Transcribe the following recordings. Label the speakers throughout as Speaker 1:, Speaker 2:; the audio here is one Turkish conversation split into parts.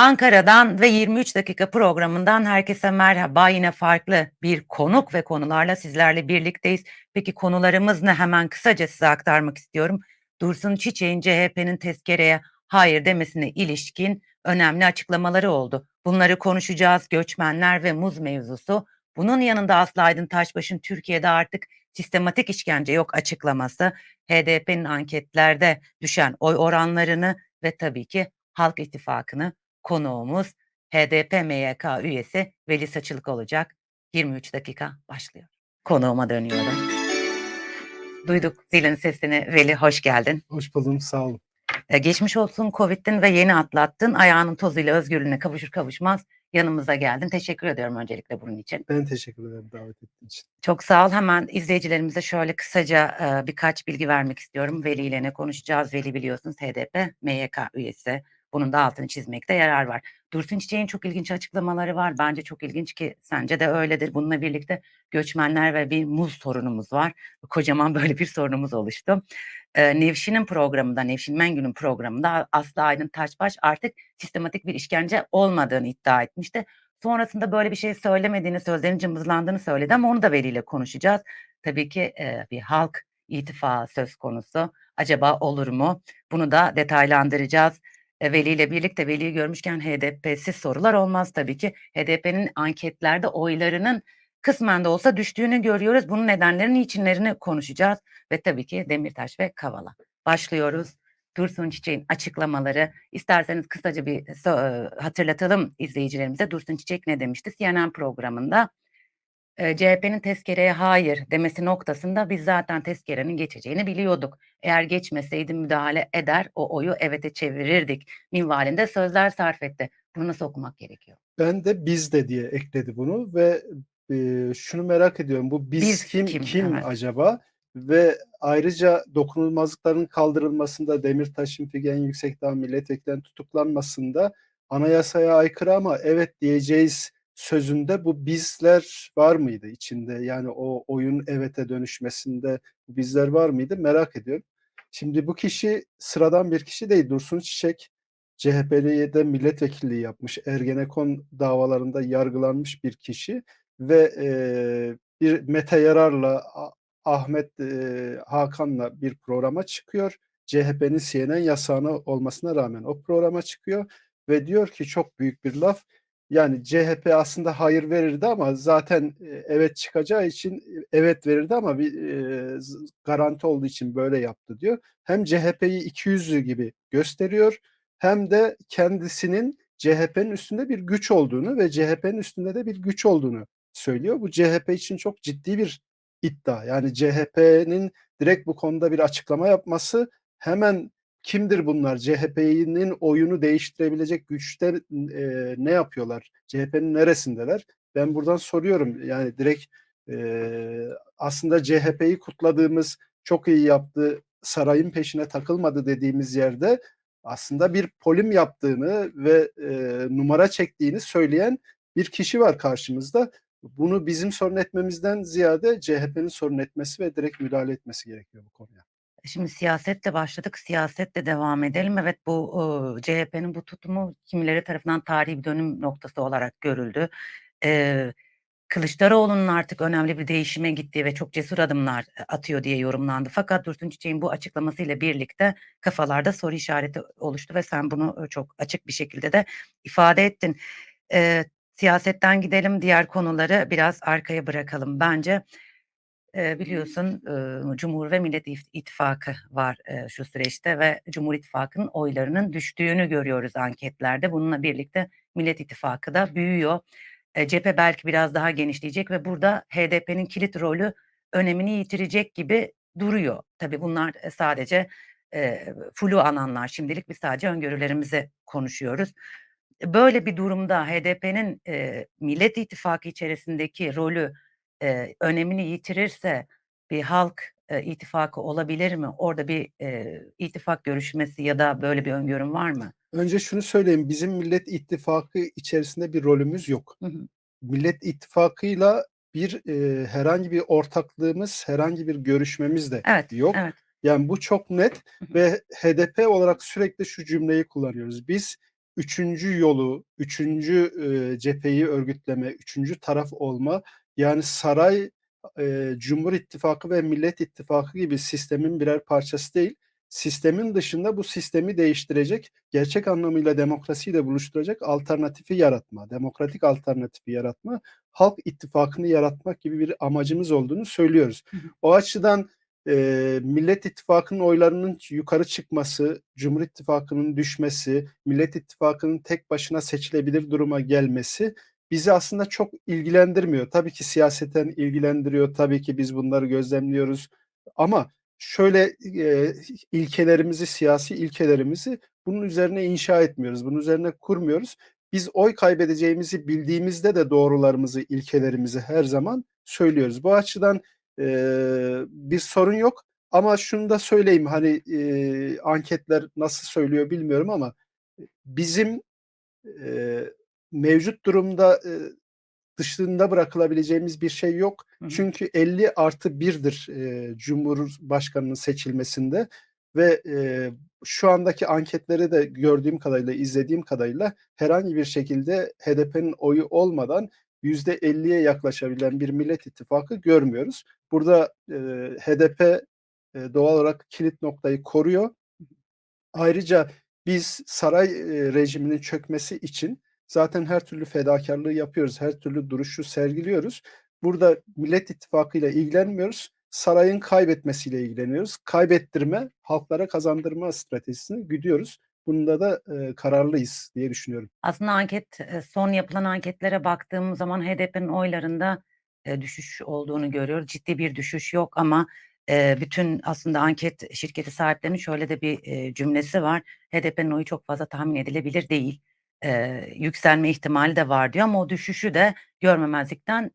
Speaker 1: Ankara'dan ve 23 dakika programından herkese merhaba. Yine farklı bir konuk ve konularla sizlerle birlikteyiz. Peki konularımız ne? Hemen kısaca size aktarmak istiyorum. Dursun Çiçek'in CHP'nin tezkereye hayır demesine ilişkin önemli açıklamaları oldu. Bunları konuşacağız. Göçmenler ve muz mevzusu. Bunun yanında Aslı Aydın Taşbaş'ın Türkiye'de artık sistematik işkence yok açıklaması, HDP'nin anketlerde düşen oy oranlarını ve tabii ki Halk İttifakı'nı Konuğumuz HDP MYK üyesi Veli Saçılık olacak. 23 dakika başlıyor. Konuğuma dönüyorum. Duyduk zilin sesini. Veli hoş geldin.
Speaker 2: Hoş buldum, sağ olun.
Speaker 1: Ee, geçmiş olsun Covid'in ve yeni atlattın. Ayağının tozuyla özgürlüğüne kavuşur kavuşmaz yanımıza geldin. Teşekkür ediyorum öncelikle bunun için.
Speaker 2: Ben teşekkür ederim davet ettiğin için.
Speaker 1: Çok sağ ol. Hemen izleyicilerimize şöyle kısaca e, birkaç bilgi vermek istiyorum. Veli ile ne konuşacağız? Veli biliyorsunuz HDP MYK üyesi. Bunun da altını çizmekte yarar var. Dursun Çiçek'in çok ilginç açıklamaları var. Bence çok ilginç ki sence de öyledir. Bununla birlikte göçmenler ve bir muz sorunumuz var. Kocaman böyle bir sorunumuz oluştu. Ee, Nevşin'in programında, Nevşin Mengü'nün programında Aslı Aydın Taşbaş artık sistematik bir işkence olmadığını iddia etmişti. Sonrasında böyle bir şey söylemediğini, sözlerinin cımbızlandığını söyledi ama onu da Veli konuşacağız. Tabii ki e, bir halk ittifakı söz konusu. Acaba olur mu? Bunu da detaylandıracağız. E, Veli ile birlikte Veli'yi görmüşken HDP'siz sorular olmaz tabii ki. HDP'nin anketlerde oylarının kısmen de olsa düştüğünü görüyoruz. Bunun nedenlerini, içinlerini konuşacağız ve tabii ki Demirtaş ve Kavala. Başlıyoruz. Dursun Çiçek'in açıklamaları. İsterseniz kısaca bir so- hatırlatalım izleyicilerimize. Dursun Çiçek ne demişti? CNN programında e, CHP'nin tezkereye hayır demesi noktasında biz zaten tezkerenin geçeceğini biliyorduk. Eğer geçmeseydi müdahale eder, o oyu evete çevirirdik. Minvalinde sözler sarf etti. Bunu nasıl okumak gerekiyor?
Speaker 2: Ben de biz de diye ekledi bunu ve e, şunu merak ediyorum. Bu biz,
Speaker 1: Biz
Speaker 2: kim
Speaker 1: kim?
Speaker 2: kim,
Speaker 1: Evet.
Speaker 2: acaba? Ve ayrıca dokunulmazlıkların kaldırılmasında Demirtaş'ın Figen Yüksekdağ milletvekillerinin tutuklanmasında anayasaya aykırı ama evet diyeceğiz sözünde bu bizler var mıydı içinde? Yani o oyun evete dönüşmesinde bizler var mıydı? Merak ediyorum. Şimdi bu kişi sıradan bir kişi değil. Dursun Çiçek CHP'de milletvekilliği yapmış, Ergenekon davalarında yargılanmış bir kişi ve eee, bir Mete Yarar'la Ahmet eee, Hakan'la bir programa çıkıyor. CHP'nin CNN yasağına olmasına rağmen o programa çıkıyor ve diyor ki çok büyük bir laf. Yani CHP aslında hayır verirdi ama zaten e, evet çıkacağı için e, evet verirdi ama bir e, garanti olduğu için böyle yaptı diyor. Hem CHP'yi ikiyüzlü gibi gösteriyor hem de kendisinin CHP'nin üstünde bir güç olduğunu ve CHP'nin üstünde de bir güç olduğunu söylüyor. Bu CHP için çok ciddi bir iddia. Yani CHP'nin direkt bu konuda bir açıklama yapması hemen kimdir bunlar? CHP'nin oyunu değiştirebilecek güçler e, ne yapıyorlar? CHP'nin neresindeler? Ben buradan soruyorum. Yani direkt e, aslında CHP'yi kutladığımız, çok iyi yaptı, sarayın peşine takılmadı dediğimiz yerde aslında bir polim yaptığını ve e, numara çektiğini söyleyen bir kişi var karşımızda. Bunu bizim sorun etmemizden ziyade CHP'nin sorun etmesi ve direkt müdahale etmesi gerekiyor bu konuya.
Speaker 1: Şimdi siyasetle başladık, siyasetle devam edelim. Evet bu ııı, CHP'nin bu tutumu kimileri tarafından tarihi bir dönüm noktası olarak görüldü. Eee, Kılıçdaroğlu'nun artık önemli bir değişime gittiği ve çok cesur adımlar e, atıyor diye yorumlandı. Fakat Dursun Çiçek'in bu açıklamasıyla birlikte kafalarda soru işareti oluştu ve sen bunu e, çok açık bir şekilde de ifade ettin. Eee, siyasetten gidelim, diğer konuları biraz arkaya bırakalım bence. Eee, biliyorsun, ııı, Cumhur ve Millet İf İttifakı var, eee, şu süreçte ve Cumhur İttifakı'nın oylarının düştüğünü görüyoruz anketlerde. Bununla birlikte Millet İttifakı da büyüyor. Eee, cephe belki biraz daha genişleyecek ve burada HDP'nin kilit rolü önemini yitirecek gibi duruyor. Tabii bunlar, eee, sadece, eee, flu alanlar. Şimdilik biz sadece öngörülerimizi konuşuyoruz. Böyle bir durumda HDP'nin, eee, Millet İttifakı içerisindeki rolü, eee, önemini yitirirse bir halk, eee, ittifakı olabilir mi? Orada bir, eee, ittifak görüşmesi ya da böyle bir öngörün var mı?
Speaker 2: Önce şunu söyleyeyim, bizim Millet İttifakı içerisinde bir rolümüz yok.
Speaker 1: Hı hı.
Speaker 2: Millet İttifakı'yla bir, eee, herhangi bir ortaklığımız, herhangi bir görüşmemiz de
Speaker 1: Evet,
Speaker 2: yok.
Speaker 1: evet.
Speaker 2: Yani bu çok net
Speaker 1: Hı hı.
Speaker 2: ve HDP olarak sürekli şu cümleyi kullanıyoruz. Biz 3'üncü yolu, 3'üncü, eee, cepheyi örgütleme, 3'üncü taraf olma, yani saray, eee, Cumhur İttifakı ve Millet İttifakı gibi sistemin birer parçası değil, sistemin dışında bu sistemi değiştirecek, gerçek anlamıyla demokrasiyi de buluşturacak alternatifi yaratma, demokratik alternatifi yaratma, Halk İttifakı'nı yaratmak gibi bir amacımız olduğunu söylüyoruz.
Speaker 1: Hı hı.
Speaker 2: O açıdan, eee, Millet İttifakı'nın oylarının yukarı çıkması, Cumhur İttifakı'nın düşmesi, Millet İttifakı'nın tek başına seçilebilir duruma gelmesi bizi aslında çok ilgilendirmiyor. Tabii ki siyaseten ilgilendiriyor, tabii ki biz bunları gözlemliyoruz ama şöyle, eee, ilkelerimizi, siyasi ilkelerimizi bunun üzerine inşa etmiyoruz, bunun üzerine kurmuyoruz. Biz oy kaybedeceğimizi bildiğimizde de doğrularımızı, ilkelerimizi her zaman söylüyoruz. Bu açıdan, eee, bir sorun yok ama şunu da söyleyeyim, hani, eee, anketler nasıl söylüyor bilmiyorum ama bizim, eee, mevcut durumda, eee, dışında bırakılabileceğimiz bir şey yok.
Speaker 1: Hı hı.
Speaker 2: Çünkü 50+1'dir, eee, Cumhurbaşkanının seçilmesinde ve, eee, şu andaki anketleri de gördüğüm kadarıyla, izlediğim kadarıyla herhangi bir şekilde HDP'nin oyu olmadan %50'ye yaklaşabilen bir Millet İttifakı görmüyoruz. Burada, eee, HDP, eee, doğal olarak kilit noktayı koruyor. Ayrıca biz saray, eee, rejiminin çökmesi için zaten her türlü fedakârlığı yapıyoruz, her türlü duruşu sergiliyoruz. Burada Millet İttifakı'yla ilgilenmiyoruz, sarayın kaybetmesiyle ilgileniyoruz. Kaybettirme, halklara kazandırma stratejisini güdüyoruz. Bunda da, eee, kararlıyız diye düşünüyorum.
Speaker 1: Aslında anket, eee, son yapılan anketlere baktığımız zaman HDP'nin oylarında, eee, düşüş olduğunu görüyoruz. Ciddi bir düşüş yok ama, eee, bütün aslında anket şirketi sahiplerinin şöyle de bir, eee, cümlesi var. HDP'nin oyu çok fazla tahmin edilebilir değil. Eee, yükselme ihtimali de var diyor ama o düşüşü de görmemezlikten,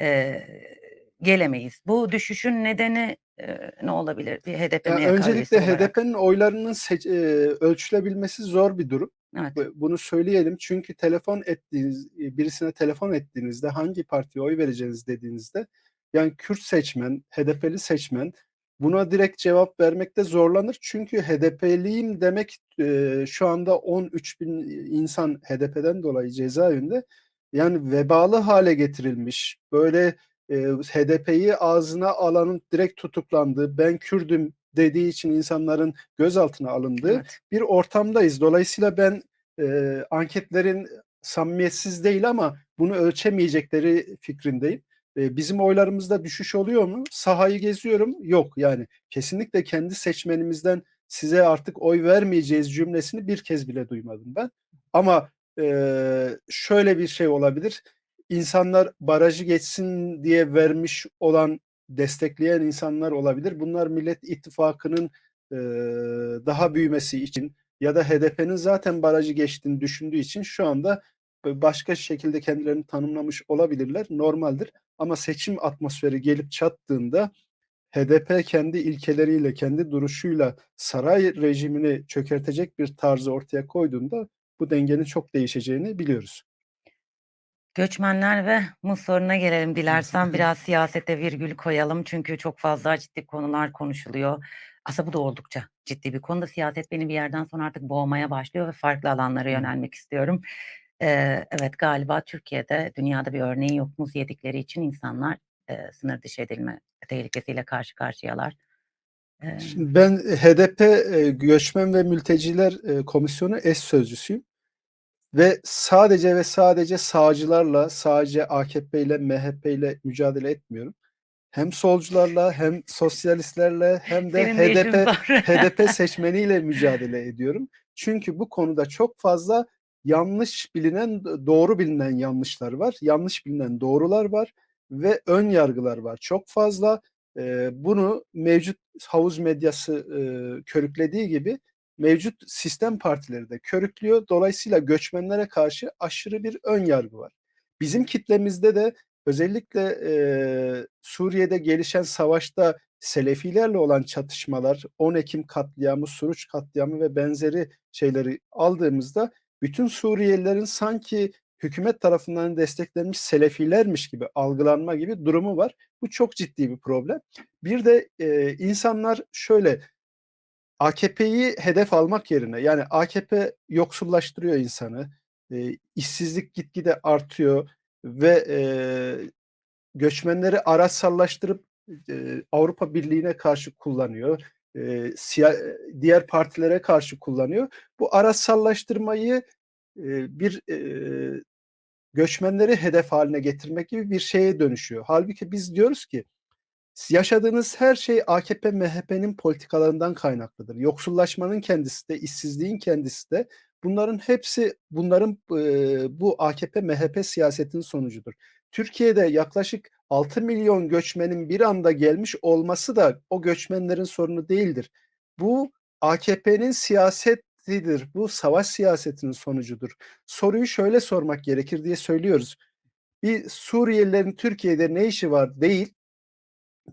Speaker 1: eee, gelemeyiz. Bu düşüşün nedeni, eee, ne olabilir? Bir
Speaker 2: Ya,
Speaker 1: MYK üyesi
Speaker 2: öncelikle
Speaker 1: olarak.
Speaker 2: HDP'nin oylarının seç eee, ölçülebilmesi zor bir durum.
Speaker 1: Evet.
Speaker 2: Ve bunu söyleyelim çünkü telefon ettiğiniz, eee, birisine telefon ettiğinizde hangi partiye oy vereceğinizi dediğinizde, yani Kürt seçmen, HDP'li seçmen buna direkt cevap vermekte zorlanır. Çünkü HDP'liyim demek, eee, şu anda 13.000 insan HDP'den dolayı cezaevinde, yani vebalı hâle getirilmiş, böyle, eee, HDP'yi ağzına alanın direkt tutuklandığı, "Ben Kürdüm." dediği için insanların gözaltına alındığı
Speaker 1: Evet.
Speaker 2: bir ortamdayız. Dolayısıyla ben, eee, anketlerin samimiyetsiz değil ama bunu ölçemeyecekleri fikrindeyim. Bizim oylarımızda düşüş oluyor mu? Sahayı geziyorum, yok. Yani kesinlikle kendi seçmenimizden "Size artık oy vermeyeceğiz." cümlesini bir kez bile duymadım ben. Ama, eee, şöyle bir şey olabilir, insanlar barajı geçsin diye vermiş olan, destekleyen insanlar olabilir. Bunlar Millet İttifakı'nın, eee, daha büyümesi için ya da HDP'nin zaten barajı geçtiğini düşündüğü için şu anda başka şekilde kendilerini tanımlamış olabilirler, normaldir. Ama seçim atmosferi gelip çattığında HDP kendi ilkeleriyle, kendi duruşuyla saray rejimini çökertecek bir tarzı ortaya koyduğunda bu dengenin çok değişeceğini biliyoruz.
Speaker 1: Göçmenler ve Muz sorununa gelelim dilersen. Biraz siyasete virgül koyalım çünkü çok fazla ciddi konular konuşuluyor. Aslında bu da oldukça ciddi bir konu da siyaset beni bir yerden sonra artık boğmaya başlıyor ve farklı alanlara yönelmek istiyorum. Eee, evet, galiba Türkiye'de, dünyada bir örneği yok. Muz yedikleri için insanlar, eee, sınır dışı edilme tehlikesiyle karşı karşıyalar. Eee
Speaker 2: Şimdi ben HDP, eee, Göçmen ve Mülteciler, eee, Komisyonu eş sözcüsüyüm ve sadece ve sadece sağcılarla, sadece AKP'yle, MHP'yle mücadele etmiyorum. Hem solcularla hem sosyalistlerle hem de
Speaker 1: Senin de işin
Speaker 2: HDP
Speaker 1: zor.
Speaker 2: HDP seçmeniyle mücadele ediyorum. Çünkü bu konuda çok fazla yanlış bilinen, doğru bilinen yanlışlar var, yanlış bilinen doğrular var ve ön yargılar var çok fazla. Eee, bunu mevcut havuz medyası, eee, körüklediği gibi mevcut sistem partileri de körüklüyor. Dolayısıyla göçmenlere karşı aşırı bir ön yargı var. Bizim kitlemizde de özellikle, eee, Suriye'de gelişen savaşta Selefilerle olan çatışmalar, 10 Ekim katliamı, Suruç katliamı ve benzeri şeyleri aldığımızda bütün Suriyelilerin sanki hükümet tarafından desteklenmiş Selefilermiş gibi algılanma gibi durumu var. Bu çok ciddi bir problem. Bir de, eee, insanlar şöyle AKP'yi hedef almak yerine yani AKP yoksullaştırıyor insanı. Eee, işsizlik gitgide artıyor ve, eee, göçmenleri araçsallaştırıp, eee, Avrupa Birliği'ne karşı kullanıyor. Siya diğer partilere karşı kullanıyor. Bu araçsallaştırmayı, eee, bir, eee, göçmenleri hedef haline getirmek gibi bir şeye dönüşüyor. Hâlbuki biz diyoruz ki yaşadığınız her şey AKP, MHP'nin politikalarından kaynaklıdır. Yoksullaşmanın kendisi de, işsizliğin kendisi de bunların hepsi bunların, eee, bu AKP, MHP siyasetinin sonucudur. Türkiye'de yaklaşık 6 milyon göçmenin bir anda gelmiş olması da o göçmenlerin sorunu değildir. Bu AKP'nin siyasetidir. Bu savaş siyasetinin sonucudur. Soruyu şöyle sormak gerekir diye söylüyoruz. Bir Suriyelilerin Türkiye'de ne işi var değil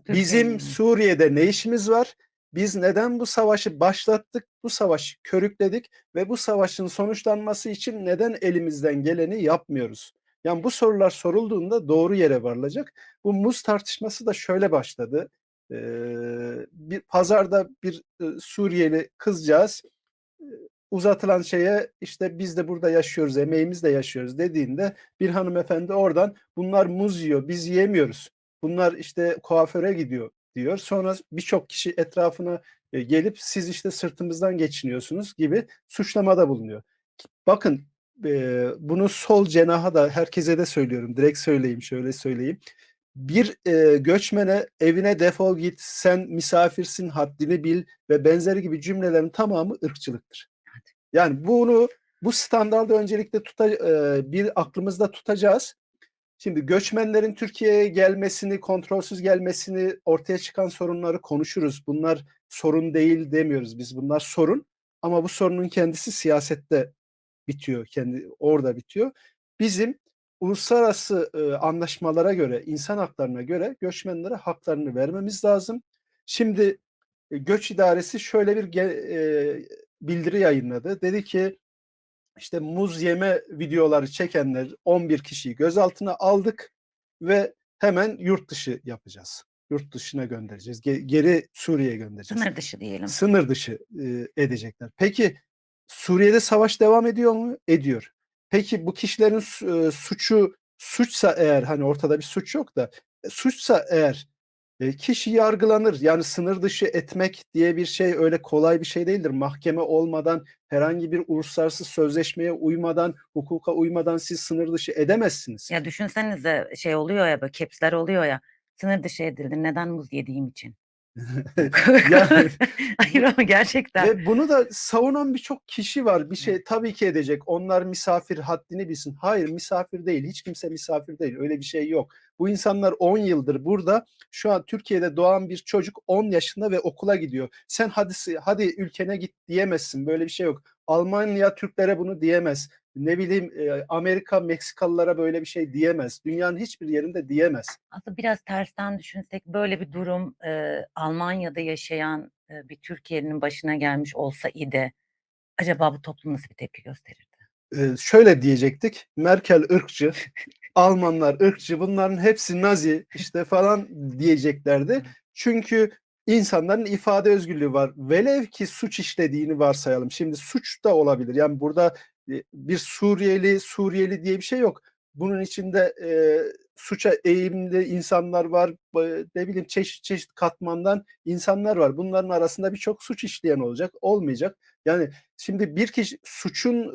Speaker 2: bizim Suriye'de ne işimiz var? Biz neden bu savaşı başlattık? Bu savaşı körükledik ve bu savaşın sonuçlanması için neden elimizden geleni yapmıyoruz? Yani bu sorular sorulduğunda doğru yere varılacak. Bu muz tartışması da şöyle başladı. Eee, bir pazarda bir, ııı, Suriyeli kızcağız, eee, uzatılan şeye, işte, "Biz de burada yaşıyoruz, emeğimizle yaşıyoruz." dediğinde bir hanımefendi oradan, "Bunlar muz yiyor, biz yiyemiyoruz. Bunlar, işte, kuaföre gidiyor." diyor. Sonra birçok kişi etrafına, eee, gelip, "Siz, işte, sırtımızdan geçiniyorsunuz." gibi suçlamada bulunuyor. Bakın, bunu sol cenaha da herkese de söylüyorum. Direkt söyleyeyim, şöyle söyleyeyim. Bir, eee, göçmene "Evine defol git, sen misafirsin, haddini bil." ve benzeri gibi cümlelerin tamamı ırkçılıktır. Yani bunu, bu standardı öncelikle tuta eee, bir aklımızda tutacağız. Şimdi göçmenlerin Türkiye'ye gelmesini, kontrolsüz gelmesini, ortaya çıkan sorunları konuşuruz. Bunlar sorun değil demiyoruz biz. Bunlar sorun ama bu sorunun kendisi siyasette bitiyor. Kendi orada bitiyor. Bizim uluslararası, ııı, anlaşmalara göre, insan haklarına göre göçmenlere haklarını vermemiz lazım. Şimdi, eee, Göç İdaresi şöyle bir ge eee, bildiri yayınladı. Dedi ki, işte, muz yeme videoları çekenler 11 kişiyi gözaltına aldık ve hemen yurt dışı yapacağız. Yurt dışına göndereceğiz. Ge geri Suriye'ye göndereceğiz.
Speaker 1: Sınır dışı diyelim.
Speaker 2: Sınır dışı, eee, edecekler. Peki Suriye'de savaş devam ediyor mu? Ediyor. Peki bu kişilerin eee, suçu suçsa eğer, hani, ortada bir suç yok da, e, suçsa eğer, eee, kişi yargılanır. Yani sınır dışı etmek diye bir şey öyle kolay bir şey değildir. Mahkeme olmadan, herhangi bir uluslararası sözleşmeye uymadan, hukuka uymadan siz sınır dışı edemezsiniz.
Speaker 1: Ya, düşünsenize, şey oluyor ya, böyle caps'ler oluyor ya, "Sınır dışı edildin, neden muz yediğim için."
Speaker 2: Yani
Speaker 1: Hayır ama gerçekten.
Speaker 2: ve bunu da savunan birçok kişi var. Bir şey tabii ki edecek. Onlar misafir, haddini bilsin. Hayır, misafir değil. Hiç kimse misafir değil. Öyle bir şey yok. Bu insanlar 10 yıldır burada. Şu an Türkiye'de doğan bir çocuk 10 yaşında ve okula gidiyor. Sen hadi hadi ülkene git diyemezsin. Böyle bir şey yok. Almanya Türklere bunu diyemez. Ne bileyim, eee, Amerika Meksikalılara böyle bir şey diyemez. Dünyanın hiçbir yerinde diyemez.
Speaker 1: Aslında biraz tersten düşünsek böyle bir durum, eee, Almanya'da yaşayan, eee, bir Türkiye'linin başına gelmiş olsa idi, acaba bu toplum nasıl bir tepki gösterirdi?
Speaker 2: Eee, şöyle diyecektik: "Merkel ırkçı, Almanlar ırkçı, bunların hepsi Nazi." işte, falan diyeceklerdi. Çünkü insanların ifade özgürlüğü var. Velev ki suç işlediğini varsayalım. Şimdi suç da olabilir. Yani burada, bir Suriyeli, Suriyeli diye bir şey yok. Bunun içinde, eee, suça eğilimli insanlar var. Ne bileyim, çeşit çeşit katmandan insanlar var. Bunların arasında birçok suç işleyen olacak, olmayacak. Yani şimdi bir kişi suçun,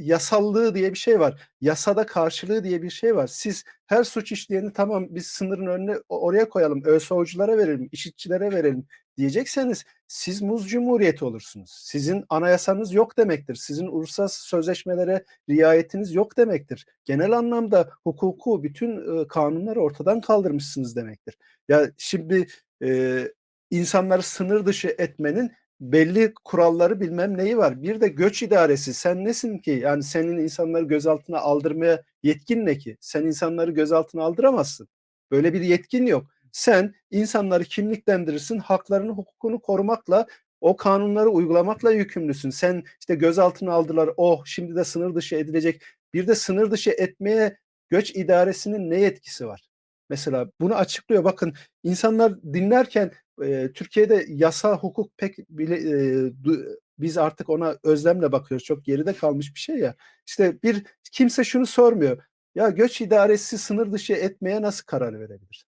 Speaker 2: yasallığı diye bir şey var. Yasada karşılığı diye bir şey var. Siz her suç işleyeni tamam biz sınırın önüne oraya koyalım, ÖSO'culara verelim, IŞİD'çilere verelim diyecekseniz siz muz cumhuriyeti olursunuz. Sizin anayasanız yok demektir. Sizin uluslararası sözleşmelere riayetiniz yok demektir. Genel anlamda hukuku, bütün, kanunları ortadan kaldırmışsınız demektir. Ya, şimdi, eee, insanları sınır dışı etmenin belli kuralları, bilmem neyi var. Bir de göç idaresi. Sen nesin ki? Yani senin insanları gözaltına aldırmaya yetkin ne ki? Sen insanları gözaltına aldıramazsın. Böyle bir yetkin yok. Sen insanları kimliklendirirsin, haklarını, hukukunu korumakla, o kanunları uygulamakla yükümlüsün. Sen, işte, gözaltına aldılar, oh, şimdi de sınır dışı edilecek. Bir de sınır dışı etmeye göç idaresinin ne yetkisi var? Mesela bunu açıklıyor. Bakın insanlar dinlerken, eee, Türkiye'de yasa, hukuk pek bile eee, du biz artık ona özlemle bakıyoruz. Çok geride kalmış bir şey ya. İşte bir kimse şunu sormuyor. Ya göç idaresi sınır dışı etmeye nasıl karar verebilir?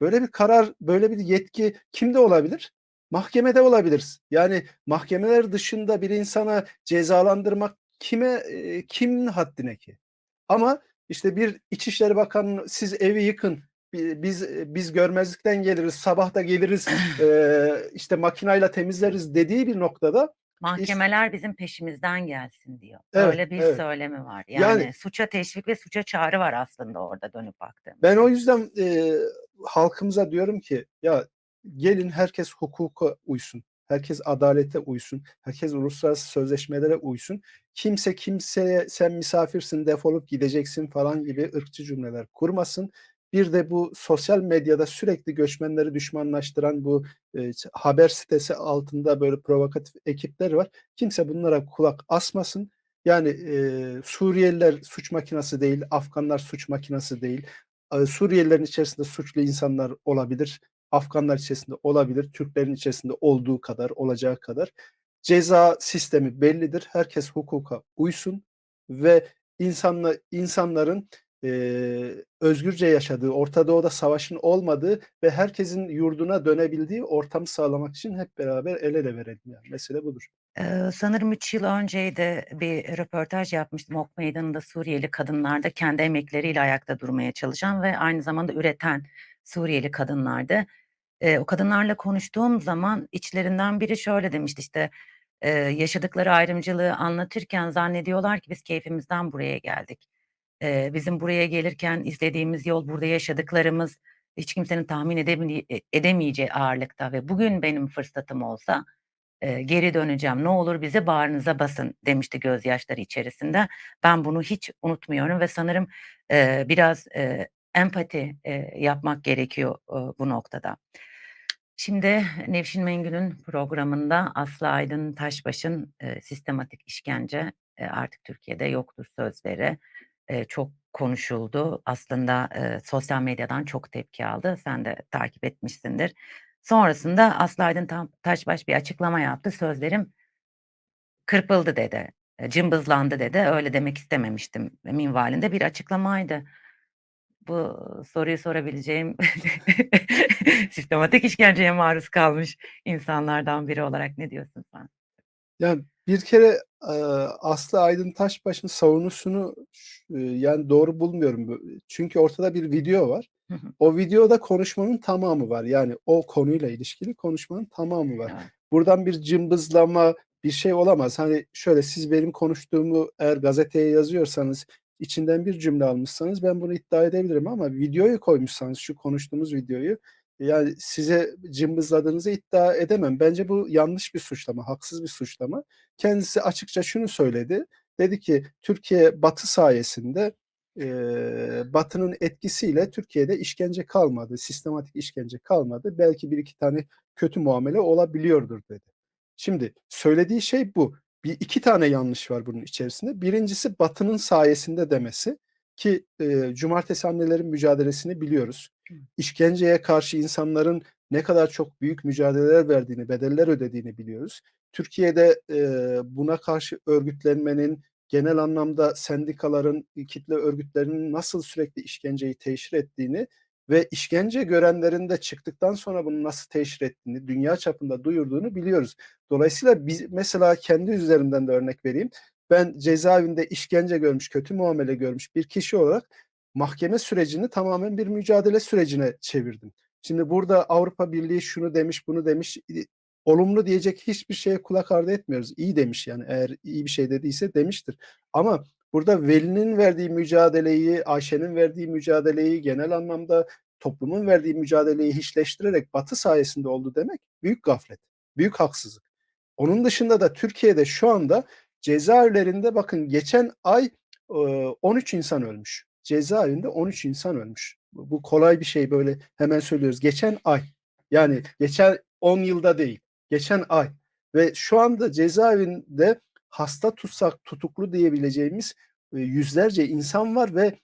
Speaker 2: Böyle bir karar, böyle bir yetki kimde olabilir? Mahkemede olabilir. Yani mahkemeler dışında bir insana cezalandırmak kime, eee, kimin haddine ki? Ama işte bir İçişleri Bakanı siz evi yıkın, biz, biz görmezlikten geliriz, sabah da geliriz, eee, işte makinayla temizleriz dediği bir noktada
Speaker 1: Mahkemeler bizim peşimizden gelsin diyor.
Speaker 2: Evet,
Speaker 1: Öyle bir
Speaker 2: evet.
Speaker 1: söylemi var.
Speaker 2: Yani
Speaker 1: Yani suça teşvik ve suça çağrı var aslında orada dönüp
Speaker 2: Ben
Speaker 1: baktığımızda.
Speaker 2: o yüzden, eee, halkımıza diyorum ki ya gelin herkes hukuka uysun. Herkes adalete uysun. Herkes uluslararası sözleşmelere uysun. Kimse kimseye sen misafirsin defolup gideceksin falan gibi ırkçı cümleler kurmasın. Bir de bu sosyal medyada sürekli göçmenleri düşmanlaştıran bu, ç haber sitesi altında böyle provokatif ekipler var. Kimse bunlara kulak asmasın. Yani, eee, Suriyeliler suç makinası değil, Afganlar suç makinası değil. Eee, Suriyelilerin içerisinde suçlu insanlar olabilir. Afganlar içerisinde olabilir. Türklerin içerisinde olduğu kadar, olacağı kadar. Ceza sistemi bellidir. Herkes hukuka uysun ve insanla insanların, eee, özgürce yaşadığı, Orta Doğu'da savaşın olmadığı ve herkesin yurduna dönebildiği ortamı sağlamak için hep beraber el ele verelim yani. Mesele budur.
Speaker 1: Eee, sanırım 3 yıl önceydi bir röportaj yapmıştım. Ok Meydanı'nda Suriyeli kadınlarda kendi emekleriyle ayakta durmaya çalışan ve aynı zamanda üreten Suriyeli kadınlardı. Eee, o kadınlarla konuştuğum zaman içlerinden biri şöyle demişti işte, eee, yaşadıkları ayrımcılığı anlatırken zannediyorlar ki biz keyfimizden buraya geldik. Eee, bizim buraya gelirken izlediğimiz yol, burada yaşadıklarımız hiç kimsenin tahmin edemini e edemeyeceği ağırlıkta ve bugün benim fırsatım olsa, eee, geri döneceğim. Ne olur bizi bağrınıza basın demişti gözyaşları içerisinde. Ben bunu hiç unutmuyorum ve sanırım, eee, biraz, eee, empati, eee, yapmak gerekiyor, ııı, bu noktada. Şimdi Nevşin Mengü'nün programında Aslı Aydın Taşbaş'ın, eee, sistematik işkence, eee, artık Türkiye'de yoktur sözleri, eee, çok konuşuldu. Aslında, eee, sosyal medyadan çok tepki aldı. Sen de takip etmişsindir. Sonrasında Aslı Aydın Tam Taşbaş bir açıklama yaptı. "Sözlerim" "kırpıldı." dedi. Eee, "Cımbızlandı." dedi. "Öyle demek istememiştim." minvalinde bir açıklamaydı. Bu soruyu sorabileceğim sistematik işkenceye maruz kalmış insanlardan biri olarak ne diyorsun sen?
Speaker 2: Yani bir kere, Aslı Aydın Taşbaş'ın savunusunu yani doğru bulmuyorum. Çünkü ortada bir video var.
Speaker 1: Hı hı.
Speaker 2: O videoda konuşmanın tamamı var. Yani o konuyla ilişkili konuşmanın tamamı var. Buradan bir cımbızlama, bir şey olamaz. Hani şöyle, siz benim konuştuğumu eğer gazeteye yazıyorsanız, içinden bir cümle almışsanız ben bunu iddia edebilirim ama videoyu koymuşsanız, şu konuştuğumuz videoyu, yani size cımbızladığınızı iddia edemem. Bence bu yanlış bir suçlama, haksız bir suçlama. Kendisi açıkça şunu söyledi. Dedi ki Türkiye Batı sayesinde, eee, Batı'nın etkisiyle Türkiye'de işkence kalmadı, sistematik işkence kalmadı. Belki 1-2 tane kötü muamele olabiliyordur dedi. Şimdi söylediği şey bu. Bir 2 tane yanlış var bunun içerisinde. 1'incisi Batı'nın sayesinde demesi ki, eee, Cumartesi Annelerin mücadelesini biliyoruz. İşkenceye karşı insanların ne kadar çok büyük mücadeleler verdiğini, bedeller ödediğini biliyoruz. Türkiye'de, eee, buna karşı örgütlenmenin, genel anlamda sendikaların, kitle örgütlerinin nasıl sürekli işkenceyi teşhir ettiğini ve işkence görenlerin de çıktıktan sonra bunu nasıl teşhir ettiğini, dünya çapında duyurduğunu biliyoruz. Dolayısıyla biz mesela kendi üzerimden de örnek vereyim. Ben cezaevinde işkence görmüş, kötü muamele görmüş bir kişi olarak mahkeme sürecini tamamen bir mücadele sürecine çevirdim. Şimdi burada Avrupa Birliği şunu demiş, bunu demiş, olumlu diyecek hiçbir şeye kulak ardı etmiyoruz. İyi demiş yani eğer iyi bir şey dediyse demiştir. Ama burada Veli'nin verdiği mücadeleyi, Ayşe'nin verdiği mücadeleyi, genel anlamda toplumun verdiği mücadeleyi hiçleştirerek Batı sayesinde oldu demek büyük gaflet, büyük haksızlık. Onun dışında da Türkiye'de şu anda cezaevlerinde bakın geçen ay, ııı, 13 insan ölmüş. Cezaevinde 13 insan ölmüş. Bu kolay bir şey böyle hemen söylüyoruz. Geçen ay. Yani geçen 10 yılda değil, geçen ay ve şu anda cezaevinde hasta tutsak, tutuklu diyebileceğimiz, eee, yüzlerce insan var ve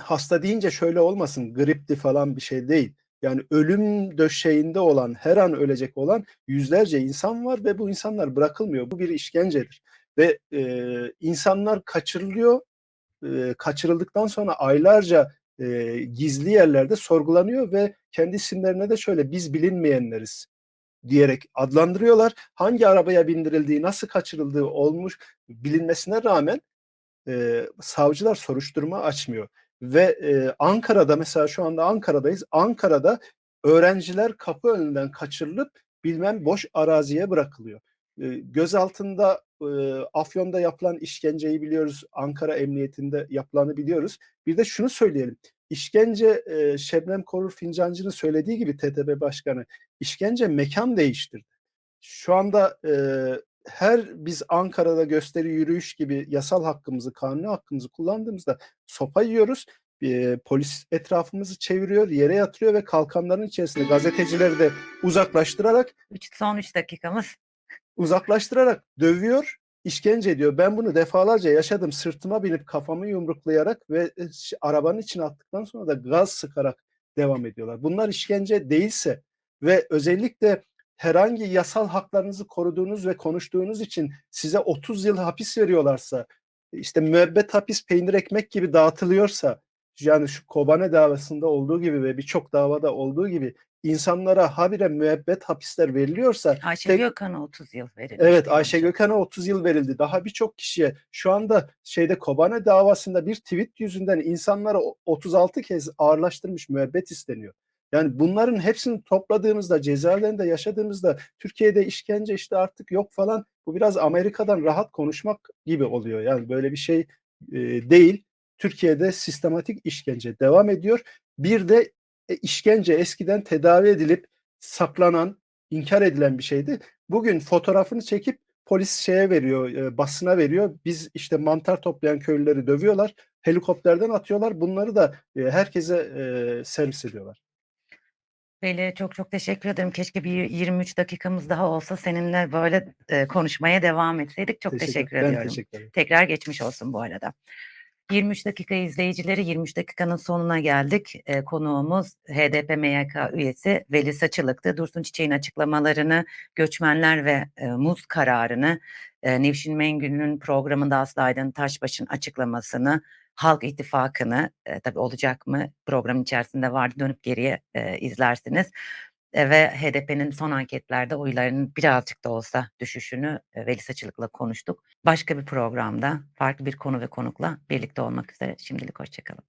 Speaker 2: hasta deyince şöyle olmasın, gripti falan bir şey değil. Yani ölüm döşeğinde olan, her an ölecek olan yüzlerce insan var ve bu insanlar bırakılmıyor. Bu bir işkencedir ve, eee, insanlar kaçırılıyor. Eee, kaçırıldıktan sonra aylarca, eee, gizli yerlerde sorgulanıyor ve kendi isimlerine de şöyle, "Biz bilinmeyenleriz." diyerek adlandırıyorlar. Hangi arabaya bindirildiği, nasıl kaçırıldığı olmuş bilinmesine rağmen, eee, savcılar soruşturma açmıyor ve, eee, Ankara'da mesela şu anda Ankara'dayız. Ankara'da öğrenciler kapı önünden kaçırılıp bilmem boş araziye bırakılıyor. Gözaltında, Afyon'da yapılan işkenceyi biliyoruz. Ankara Emniyetinde yapılanı biliyoruz. Bir de şunu söyleyelim. İşkence, Şebnem Korur Fincancı'nın söylediği gibi TTB Başkanı, işkence mekân değiştirdi. Şu anda, her biz Ankara'da gösteri, yürüyüş gibi yasal hakkımızı, kanuni hakkımızı kullandığımızda sopa yiyoruz. Polis etrafımızı çeviriyor, yere yatırıyor ve kalkanların içerisinde gazetecileri de uzaklaştırarak
Speaker 1: son 3 dakikamız.
Speaker 2: Uzaklaştırarak dövüyor, işkence ediyor. Ben bunu defalarca yaşadım. Sırtıma binip kafamı yumruklayarak ve, ş arabanın içine attıktan sonra da gaz sıkarak devam ediyorlar. Bunlar işkence değilse ve özellikle herhangi yasal haklarınızı koruduğunuz ve konuştuğunuz için size 30 yıl hapis veriyorlarsa, işte müebbet hapis peynir ekmek gibi dağıtılıyorsa, yani şu Kobane davasında olduğu gibi ve birçok davada olduğu gibi insanlara habire müebbet hapisler veriliyorsa
Speaker 1: Ayşe
Speaker 2: tek
Speaker 1: Gökhan'a 30 yıl verilmişti
Speaker 2: Evet, Ayşe. Gökhan'a 30 yıl verildi. Daha birçok kişiye şu anda şeyde Kobane davasında bir tweet yüzünden insanlara o 36 kez ağırlaştırılmış müebbet isteniyor. Yani bunların hepsini topladığımızda, cezaevlerinde yaşadığımızda Türkiye'de işkence işte artık yok falan. Bu biraz Amerika'dan rahat konuşmak gibi oluyor. Yani böyle bir şey, eee, değil. Türkiye'de sistematik işkence devam ediyor. Bir de, e, işkence eskiden tedavi edilip saklanan, inkar edilen bir şeydi. Bugün fotoğrafını çekip polis şeye veriyor, eee, basına veriyor. Biz işte mantar toplayan köylüleri dövüyorlar, helikopterden atıyorlar. Bunları da, eee, herkese, eee, servis ediyorlar.
Speaker 1: Veli, çok çok teşekkür ederim. Keşke bir 23 dakikamız daha olsa seninle böyle, eee, konuşmaya devam etseydik. Çok
Speaker 2: Teşekkür
Speaker 1: teşekkür ediyorum.
Speaker 2: teşekkür ederim.
Speaker 1: Tekrar geçmiş olsun bu arada. 23 dakika izleyicileri, 23 dakikanın sonuna geldik. Eee, konuğumuz HDP MYK üyesi Veli Saçılık'tı. Dursun Çiçek'in açıklamalarını, göçmenler ve, eee, muz kararını, eee, Nevşin Mengü'nün programında Aslı Aydın Taşbaş'ın açıklamasını, Halk İttifakı'nı, eee, tabii olacak mı programın içerisinde vardı, dönüp geriye, eee, izlersiniz, ve HDP'nin son anketlerde oylarının birazcık da olsa düşüşünü, eee, Veli Saçılık'la konuştuk. Başka bir programda farklı bir konu ve konukla birlikte olmak üzere. Şimdilik hoşça kalın.